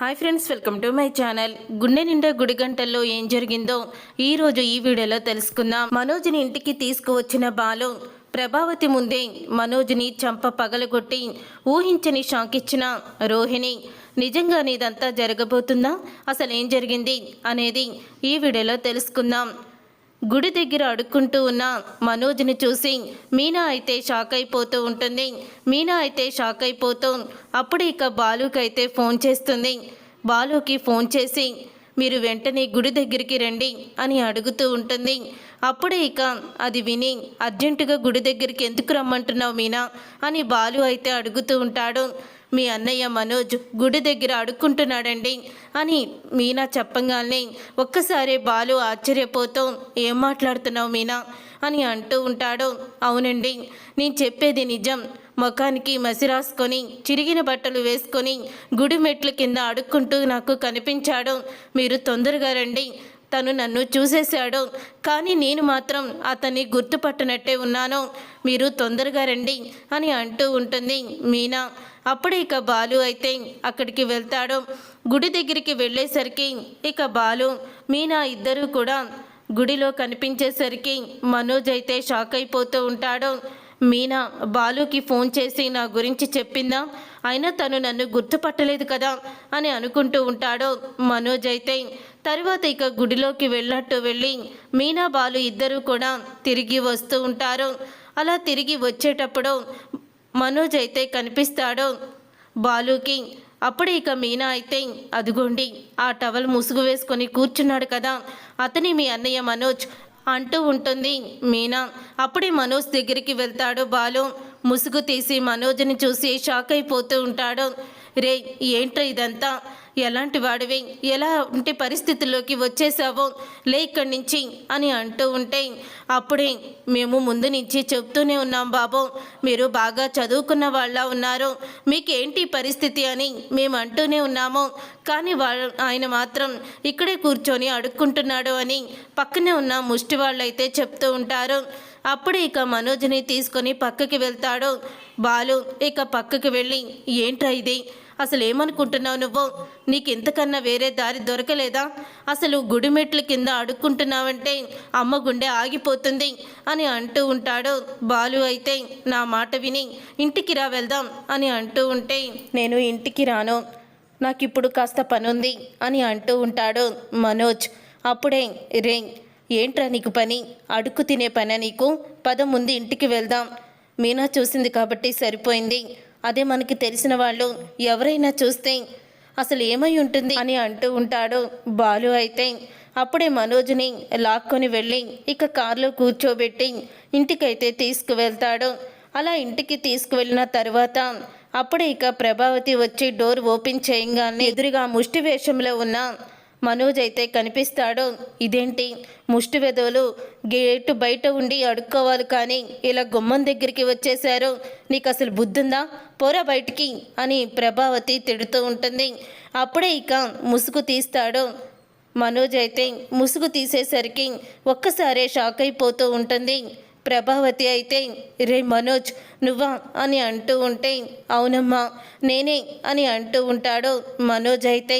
Hi friends welcome to my channel. గుండె నిండా గుడి గంటల్లో ఏం జరిగిందో ఈ రోజు ఈ వీడియోలో తెలుసుకుందాం. మనోజ్ని ఇంటికి తీసుకువచ్చిన బాలు ప్రభావతి ముందే మనోజ్ని చంప పగలగొట్టి ఊహించని షాక్ ఇచ్చిన రోహిణి. నిజంగా ఇదంతా జరగబోతుందా? అసలు ఏం జరిగింది? అనేది ఈ వీడియోలో తెలుసుకుందాం. గుడి దగ్గర అడుక్కుంటూ ఉన్న మనోజ్ని చూసి మీనా అయితే షాక్ అయిపోతూ ఉంటుంది. మీనా అయితే షాక్ అయిపోతూ అప్పుడు ఇక బాలుకైతే ఫోన్ చేస్తుంది. బాలుకి ఫోన్ చేసి మీరు వెంటనే గుడి దగ్గరికి రండి అని అడుగుతూ ఉంటుంది. అప్పుడే ఇక అది విని అర్జెంటుగా గుడి దగ్గరికి ఎందుకు రమ్మంటున్నావు మీనా? అని బాలు అయితే అడుగుతూ ఉంటాడు. మీ అన్నయ్య మనోజ్ గుడి దగ్గర అడుక్కుంటున్నాడండి అని మీనా చెప్పంగానే ఒక్కసారి బాలు ఆశ్చర్యపోతూ ఏం మాట్లాడుతున్నావు మీనా? అని అంటూ ఉంటాడు. అవునండి నేను చెప్పేది నిజం. ముఖానికి మసి రాసుకొని చిరిగిన బట్టలు వేసుకొని గుడి మెట్ల కింద అడుక్కుంటూ నాకు కనిపించాడు. మీరు తొందరగా రండి. తను నన్ను చూసేశాడు. కానీ నేను మాత్రం అతన్ని గుర్తుపట్టనట్టే ఉన్నాను. మీరు తొందరగా రండి అని అంటూ ఉంటుంది మీనా. అప్పుడే ఇక బాలు అయితే అక్కడికి వెళ్తాడు. గుడి దగ్గరికి వెళ్ళేసరికి ఇక బాలు మీనా ఇద్దరూ కూడా గుడిలో కనిపించేసరికి మనోజ్ అయితే షాక్ అయిపోతూ ఉంటాడు. మీనా బాలుకి ఫోన్ చేసి నా గురించి చెప్పిందా? అయినా తను నన్ను గుర్తుపట్టలేదు కదా అని అనుకుంటూ ఉంటాడు మనోజ్ అయితే. తర్వాత ఇక గుడిలోకి వెళ్ళినట్టు వెళ్ళి మీనా బాలు ఇద్దరూ కూడా తిరిగి వస్తూ ఉంటారు. అలా తిరిగి వచ్చేటప్పుడు మనోజ్ అయితే కనిపిస్తాడో? బాలుకి. అప్పుడే ఇక మీనా అయితే అదిగోండి ఆ టవల్ ముసుగు వేసుకొని కూర్చున్నాడు కదా. అతని మీ అన్నయ్య మనోజ్ అంటూ ఉంటుంది మీనా. అప్పుడే మనోజ్ దగ్గరికి వెళ్తాడు బాలు. ముసుగు తీసి మనోజ్ని చూసి షాక్ అయిపోతూ ఉంటాడు. రే ఏంటో ఇదంతా? ఎలాంటి వాడివి? ఎలాంటి పరిస్థితుల్లోకి వచ్చేసావో లే ఇక్కడి నుంచి అని అంటూ ఉంటే అప్పుడే మేము ముందు నుంచి చెప్తూనే ఉన్నాం బాబు. మీరు బాగా చదువుకున్న వాళ్ళ ఉన్నారు. మీకేంటి పరిస్థితి అని మేము అంటూనే ఉన్నాము. కానీ వాళ్ళు ఆయన మాత్రం ఇక్కడే కూర్చొని అడుక్కుంటున్నాడు అని పక్కనే ఉన్న ముష్టి వాళ్ళైతే చెప్తూ ఉంటారు. అప్పుడు ఇక మనోజ్ని తీసుకొని పక్కకి వెళ్తాడు. బాలు ఇక పక్కకి వెళ్ళి ఏంట్రా ఇది? అసలు ఏమనుకుంటున్నావు నువ్వు? నీకు ఇంతకన్నా వేరే దారి దొరకలేదా? అసలు గుడిమెట్ల కింద అడుక్కుంటున్నావంటే అమ్మ గుండె ఆగిపోతుంది అని అంటూ ఉంటాడు. బాలు అయితే నా మాట విని ఇంటికి రా వెళ్దాం అని అంటూ ఉంటే నేను ఇంటికి రాను. నాకు ఇప్పుడు కాస్త పనుంది అని అంటూ ఉంటాడు మనోజ్. అప్పుడే రే ఏంట్రా నీకు పని? అడుక్కు తినే పని నీకు? పద ముందు ఇంటికి వెళ్దాం. మీనా చూసింది కాబట్టి సరిపోయింది. అదే మనకి తెలిసిన వాళ్ళు ఎవరైనా చూస్తే అసలు ఏమై ఉంటుంది అని అంటూ ఉంటాడు బాలు అయితే. అప్పుడే మనోజ్ని లాక్కొని వెళ్ళి ఇక కారులో కూర్చోబెట్టి ఇంటికైతే తీసుకువెళ్తాడు. అలా ఇంటికి తీసుకువెళ్ళిన తర్వాత అప్పుడే ఇక ప్రభావతి వచ్చి డోర్ ఓపెన్ చేయంగానే ఎదురుగా ముష్టి వేషంలో ఉన్న మనోజ్ అయితే కనిపిస్తాడు ఇదేంటి? ముష్టి వెధవులు గేటు బయట ఉండి అడుక్కోవాలి కానీ ఇలా గుమ్మం దగ్గరికి వచ్చేశారు. నీకు అసలు బుద్ధుందా? పోరా బయటికి అని ప్రభావతి తిడుతూ ఉంటుంది. అప్పుడే ఇక ముసుగు తీస్తాడు. మనోజ్ అయితే ముసుగు తీసేసరికి ఒక్కసారే షాక్ అయిపోతూ ఉంటుంది. ప్రభావతి అయితే రే మనోజ్ నువ్వా? అని అంటూ ఉంటే అవునమ్మా నేనే అని అంటూ ఉంటాడు మనోజ్ అయితే.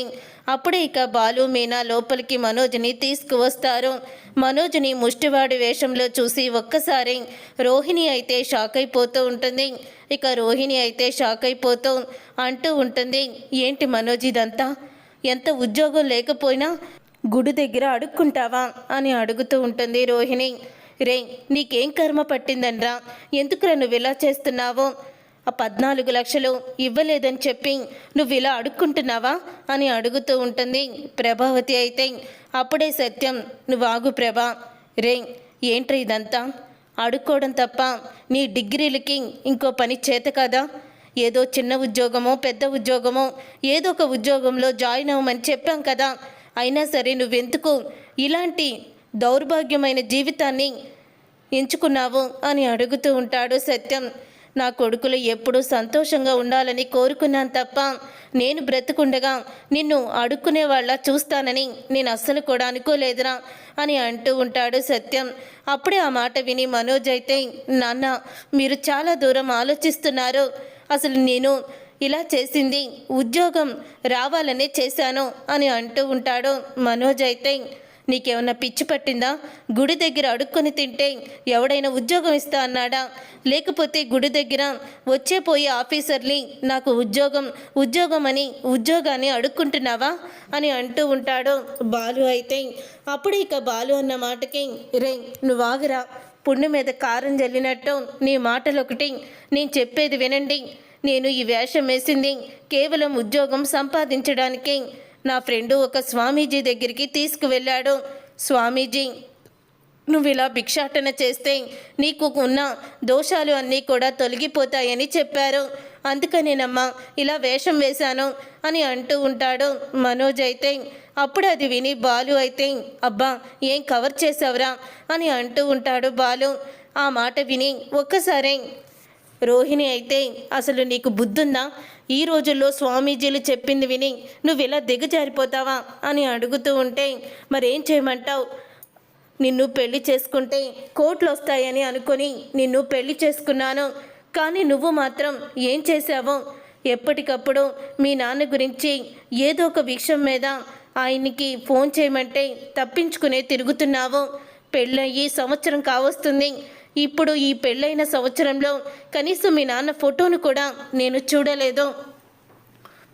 అప్పుడే ఇక బాలు మీనా లోపలికి మనోజ్ని తీసుకువస్తారు. మనోజ్ని ముష్టివాడి వేషంలో చూసి ఒక్కసారి రోహిణి అయితే షాక్ అయిపోతూ ఉంటుంది. ఇక రోహిణి అయితే షాక్ అయిపోతూ అంటూ ఉంటుంది ఏంటి మనోజ్ ఇదంతా? ఎంత ఉద్యోగం లేకపోయినా గుడి దగ్గర అడుక్కుంటావా? అని అడుగుతూ ఉంటుంది రోహిణి. రే నీకేం కర్మ పట్టిందనరా? ఎందుకురా నువ్వు ఇలా చేస్తున్నావో? ఆ పద్నాలుగు లక్షలు ఇవ్వలేదని చెప్పి నువ్వు ఇలా అడుక్కుంటున్నావా? అని అడుగుతూ ఉంటుంది ప్రభావతి అయితే. అప్పుడే సత్యం నువ్వు ఆగు ప్రభా. రే ఏంట్రా ఇదంతా? అడుక్కోవడం తప్ప నీ డిగ్రీలకి ఇంకో పని చేత కదా? ఏదో చిన్న ఉద్యోగమో పెద్ద ఉద్యోగమో ఏదో ఒక ఉద్యోగంలో జాయిన్ అవ్వమని చెప్పాం కదా. అయినా సరే నువ్వెందుకు ఇలాంటి దౌర్భాగ్యమైన జీవితాన్ని ఎంచుకున్నావు అని అడుగుతూ ఉంటాడు సత్యం. నా కొడుకులు ఎప్పుడూ సంతోషంగా ఉండాలని కోరుకున్నాను తప్ప నేను బ్రతుకుండగా నిన్ను అడుక్కునే వాళ్ళ చూస్తానని నేను అస్సలు కూడా అనుకోలేదురా అని అంటూ ఉంటాడు సత్యం. అప్పుడే ఆ మాట విని మనోజ్ అయితే నాన్న మీరు చాలా దూరం ఆలోచిస్తున్నారు. అసలు నేను ఇలా చేసింది ఉద్యోగం రావాలనే చేశాను అని అంటూ ఉంటాడు మనోజ్ అయితే. నీకేమన్నా పిచ్చి పట్టిందా? గుడి దగ్గర అడుక్కొని తింటే ఎవడైనా ఉద్యోగం ఇస్తా అన్నాడా? లేకపోతే గుడి దగ్గర వచ్చే పోయే ఆఫీసర్ని నాకు ఉద్యోగం ఉద్యోగం అని ఉద్యోగాన్ని అడుక్కుంటున్నావా? అని అంటూ ఉంటాడు బాలు అయితే. అప్పుడు ఇక బాలు అన్న మాటకి రే నువ్వు ఆగురా. పుండు మీద కారం జల్లినట్టు నీ మాటలు ఒకటి నేను చెప్పేది వినండి. నేను ఈ వేషం వేసింది కేవలం ఉద్యోగం సంపాదించడానికి. నా ఫ్రెండు ఒక స్వామీజీ దగ్గరికి తీసుకువెళ్ళాడు. స్వామీజీ నువ్వు ఇలా భిక్షాటన చేస్తే నీకు ఉన్న దోషాలు అన్నీ కూడా తొలగిపోతాయని చెప్పారు. అందుకనేనమ్మా ఇలా వేషం వేశాను అని అంటూ ఉంటాడు మనోజ్ అయితే. అప్పుడు అది విని బాలు అయితే అబ్బా ఏం కవర్ చేసావురా అని అంటూ ఉంటాడు బాలు. ఆ మాట విని ఒక్కసారి రోహిణి అయితే అసలు నీకు బుద్ధుందా? ఈ రోజుల్లో స్వామీజీలు చెప్పింది విని నువ్వు ఇలా దిగజారిపోతావా అని అడుగుతూ ఉంటే మరేం చేయమంటావు? నిన్ను పెళ్ళి చేసుకుంటే కోట్లు వస్తాయని అనుకొని నిన్ను పెళ్ళి చేసుకున్నాను. కానీ నువ్వు మాత్రం ఏం చేశావో? ఎప్పటికప్పుడు మీ నాన్న గురించి ఏదో ఒక విషయం మీద ఆయనకి ఫోన్ చేయమంటే తప్పించుకునే తిరుగుతున్నావు. పెళ్ళయ్యి సంవత్సరం కావస్తుంది. ఇప్పుడు ఈ పెళ్ళైన సంవత్సరంలో కనీసం మీ నాన్న ఫోటోను కూడా నేను చూడలేదు.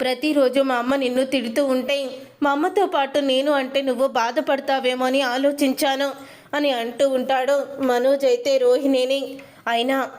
ప్రతిరోజు మా అమ్మ నిన్ను తిడుతూ ఉంటే మా అమ్మతో పాటు నేను అంటే నువ్వు బాధపడతావేమో అని ఆలోచించాను అని అంటూ ఉంటాడు మనోజ్ అయితే రోహిణిని. అయినా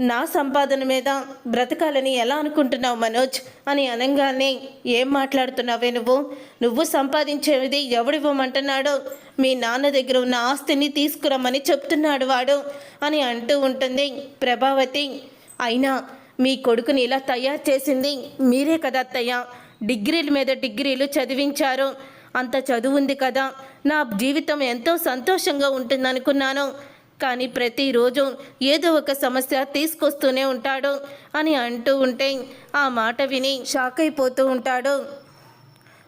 నా సంపాదన మీద బ్రతకాలని ఎలా అనుకుంటున్నావు మనోజ్? అని అనగానే ఏం మాట్లాడుతున్నావే నువ్వు? నువ్వు సంపాదించేది ఎవడివ్వమంటున్నాడో? మీ నాన్న దగ్గర ఉన్న ఆస్తిని తీసుకురమ్మని చెప్తున్నాడు వాడు అని అంటూ ఉంటుంది ప్రభావతి. అయినా మీ కొడుకుని ఇలా తయారు చేసింది మీరే కదా అత్తయ్య. డిగ్రీల మీద డిగ్రీలు చదివించారు. అంత చదువు ఉంది కదా. నా జీవితం ఎంతో సంతోషంగా ఉంటుందనుకున్నాను. కానీ ప్రతిరోజు ఏదో ఒక సమస్య తీసుకొస్తూనే ఉంటాడు అని అంటూ ఉంటే ఆ మాట విని షాక్ అయిపోతూ ఉంటాడు.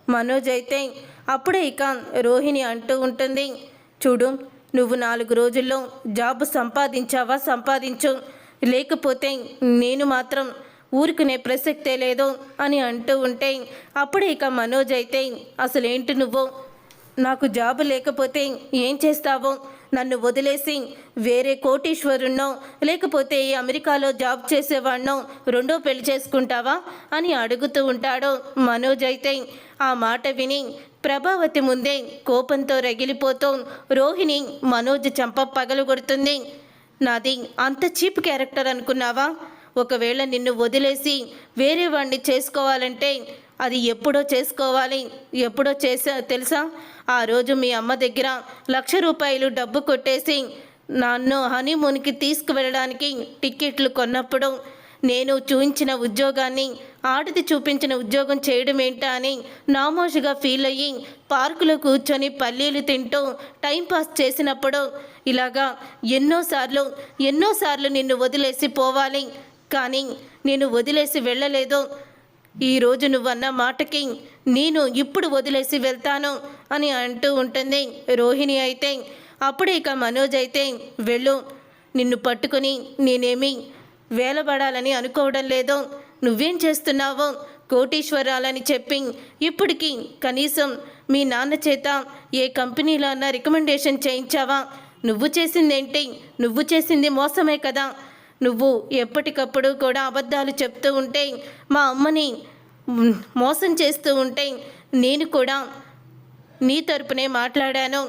మనోజ్ అయితే అప్పుడే ఇక రోహిణి అంటూ ఉంటుంది చూడు నువ్వు నాలుగు రోజుల్లో జాబ్ సంపాదించావా సంపాదించు లేకపోతే నేను మాత్రం ఊరుకునే ప్రసక్తే లేదు అని అంటూ ఉంటే అప్పుడే ఇక మనోజ్ అయితే అసలేంటి నువ్వు? నాకు జాబ్ లేకపోతే ఏం చేస్తావో? నన్ను వదిలేసి వేరే కోటీశ్వరుణ్ణో లేకపోతే ఈ అమెరికాలో జాబ్ చేసేవాడినో రెండో పెళ్ళి చేసుకుంటావా అని అడుగుతూ ఉంటాడు మనోజ్ అయితే. ఆ మాట విని ప్రభావతి ముందే కోపంతో రగిలిపోతూ రోహిణి మనోజ్ చంప పగలగొడుతుంది నాది అంత చీప్ క్యారెక్టర్ అనుకున్నావా? ఒకవేళ నిన్ను వదిలేసి వేరే వాడిని చేసుకోవాలంటే అది ఎప్పుడో చేసుకోవాలి ఎప్పుడో చేసా తెలుసా? ఆ రోజు మీ అమ్మ దగ్గర లక్ష రూపాయలు డబ్బు కొట్టేసి నన్ను హనీమూన్కి తీసుకువెళ్ళడానికి టిక్కెట్లు కొన్నప్పుడు నేను చూపించిన ఉద్యోగాన్ని ఆడిది చూపించిన ఉద్యోగం చేయడం ఏంటా అని నామోషుగా ఫీల్ అయ్యి పార్కులో కూర్చొని పల్లీలు తింటూ టైంపాస్ చేసినప్పుడు ఇలాగా ఎన్నోసార్లు ఎన్నోసార్లు నిన్ను వదిలేసి పోవాలి. కానీ నేను వదిలేసి వెళ్ళలేదు. ఈరోజు నువ్వన్న మాటకి నేను ఇప్పుడు వదిలేసి వెళ్తాను అని అంటూ ఉంటుంది రోహిణి అయితే. అప్పుడే ఇక మనోజ్ అయితే వెళ్ళు నిన్ను పట్టుకుని నేనేమి వేలబడాలని అనుకోవడం లేదు. నువ్వేం చేస్తున్నావో కోటీశ్వరాలని చెప్పి ఇప్పటికి కనీసం మీ నాన్న చేత ఏ కంపెనీలో అన్న రికమెండేషన్ చేయించావా? నువ్వు చేసిందేంటి? నువ్వు చేసింది మోసమే కదా. నువ్వు ఎప్పటికప్పుడు కూడా అబద్ధాలు చెప్తూ ఉంటే మా అమ్మని మోసం చేస్తూ ఉంటే నేను కూడా నీ తరపునే మాట్లాడాను.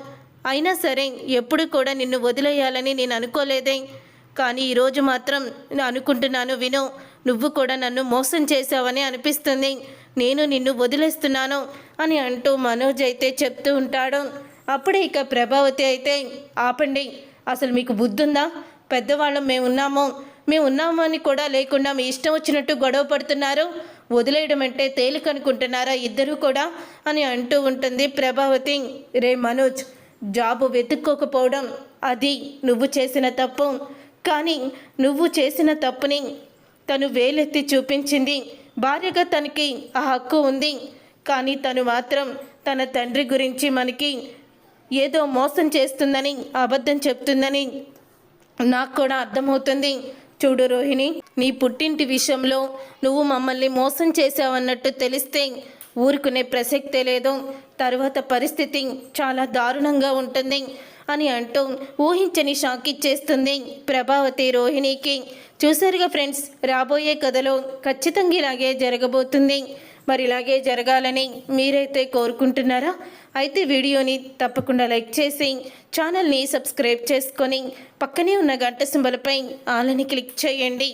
అయినా సరే ఎప్పుడు కూడా నిన్ను వదిలేయాలని నేను అనుకోలేదే. కానీ ఈరోజు మాత్రం అనుకుంటున్నాను విను నువ్వు కూడా నన్ను మోసం చేశావని అనిపిస్తుంది. నేను నిన్ను వదిలేస్తున్నాను అని అంటూ మనోజ్ అయితే చెప్తూ ఉంటాడు. అప్పుడే ఇక ప్రభావతి అయితే ఆపండి అసలు మీకు బుద్ధుందా? పెద్దవాళ్ళం మేము ఉన్నాము మేము కూడా లేకుండా మీ ఇష్టం వచ్చినట్టు గొడవ పడుతున్నారు. వదిలేయడం అంటే తేలిక అనుకుంటున్నారా ఇద్దరు కూడా అని అంటూ ఉంటుంది ప్రభావతి. రే మనోజ్ జాబు వెతుక్కోకపోవడం అది నువ్వు చేసిన తప్పు. కానీ నువ్వు చేసిన తప్పుని తను వేలెత్తి చూపించింది. భార్యగా తనకి ఆ హక్కు ఉంది. కానీ తను మాత్రం తన తండ్రి గురించి మనకి ఏదో మోసం చేస్తుందని అబద్ధం చెప్తుందని నాకు కూడా అర్థమవుతుంది. చూడు రోహిణి నీ పుట్టింటి విషయంలో నువ్వు మమ్మల్ని మోసం చేసావన్నట్టు తెలిస్తే ఊరుకునే ప్రసక్తే లేదు. తర్వాత పరిస్థితి చాలా దారుణంగా ఉంటుంది అని అంటూ ఊహించని షాక్ ఇచ్చేస్తుంది ప్రభావతి రోహిణికి. చూసారుగా ఫ్రెండ్స్ రాబోయే కథలో ఖచ్చితంగా ఇలాగే జరగబోతుంది. మరి ఇలాగే జరగాలని మీరైతే కోరుకుంటున్నారా? అయితే వీడియోని తప్పకుండా లైక్ చేసి ఛానల్ని సబ్స్క్రైబ్ చేసుకొని పక్కనే ఉన్న గంట సింబలపై ఆలని క్లిక్ చేయండి.